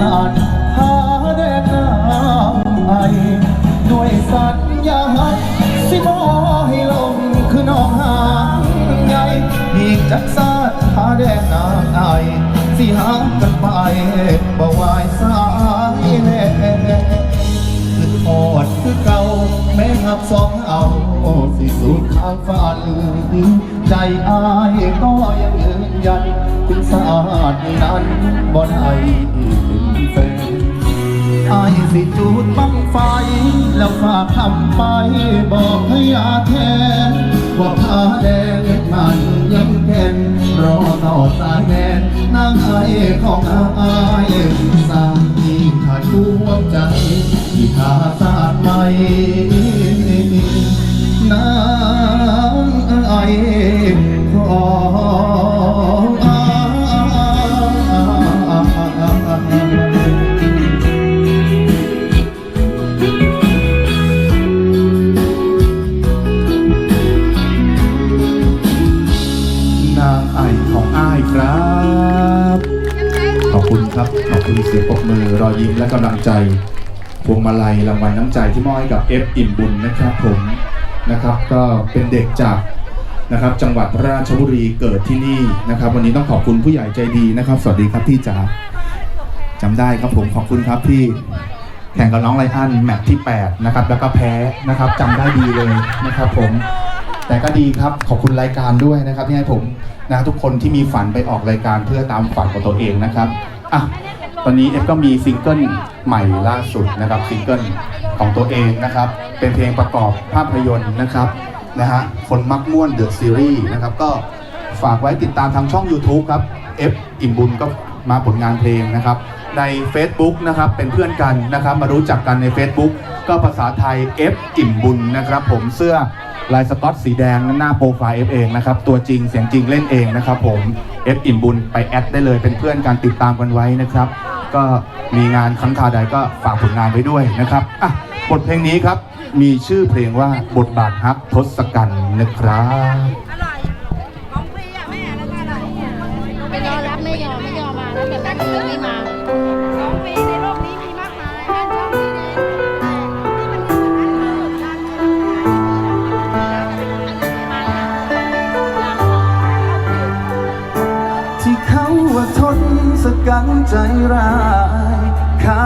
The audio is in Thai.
อาจหาแดนน้ำไอด้วยสัญญาสิบอให้ลงคือน้องหางไงอีกจักสาดหาแดนน้ำไอสิหางกันไปบ่วายสายแน่คือทอดคือเก่าแม้หักสองเอาสิสุดทางฝันใจอายก็ยังยืนยันถึงสาดนั้นบ่ได้ สิจูดบังไฟ แล้วฝากคำไป บอกให้อาแทน ว่าผ้าแดงมันยังแก่นรอต่อสายแดนนางไอของอายสางที่ขาดดวงใจ ที่ขาสาดไม่นางไอางไอของอ้ายครับ ขอบคุณครับ ขอบคุณเสียงปรบมือรอยยิ้มและกำลังใจ พวงมาลัยรางวัลน้ำใจที่มอบให้กับเอฟอิ่มบุญนะครับผมนะครับ ก็เป็นเด็กจากนะครับ จังหวัดราชบุรีเกิดที่นี่นะครับ วันนี้ต้องขอบคุณผู้ใหญ่ใจดีนะครับ สวัสดีครับพี่จ๋าจำได้ครับผมขอบคุณครับพี่แข่งกับน้องไลอันแมตช์ที่ 8 นะครับ แล้วก็แพ้นะครับจำได้ดีเลยนะครับผม แต่ก็ดีครับขอบคุณรายการด้วยนะครับที่ให้ผมนะทุกคนที่มีฝันไปออกรายการเพื่อตามฝันของตัวเองนะครับอะตอนนี้เอฟก็มีซิงเกิลใหม่ล่าสุดนะครับซิงเกิลของตัวเองนะครับ เป็นเพลงประกอบภาพยนตร์นะครับนะฮะคนมักม่วนเดอะซีรีส์นะครับก็ฝากไว้ติดตามทางช่อง YouTube ครับ F อิ่มบุญก็มาผลงานเพลงนะครับ ใน Facebook นะครับ เป็นเพื่อนกันนะครับ มารู้จักกันใน Facebook ก็ภาษาไทย F อิ่มบุญนะครับ ผมเสื้อลายสก๊อตสีแดงหน้าโปรไฟล์ F เองนะครับ ตัวจริงเสียงจริงเล่นเองนะครับผม F อิ่มบุญไปแอดได้เลยเป็นเพื่อนกันติดตามกันไว้นะครับ ก็มีงานครั้งคาใดก็ฝากผลงานไว้ด้วยนะครับอะบทเพลงนี้ครับ มีชื่อเพลงว่าบทบาทฮักทศกัณฐ์นะครับ ไม่ยอมไม่ยอมมาแล้วแต่ตั้งแต่ไม่มาของปีในโลกนี้มีมากมายบ้านช่องที่เองที่มันมีแบบนั้นคือการเงินที่เขาว่าทนสกังใจร้ายข้า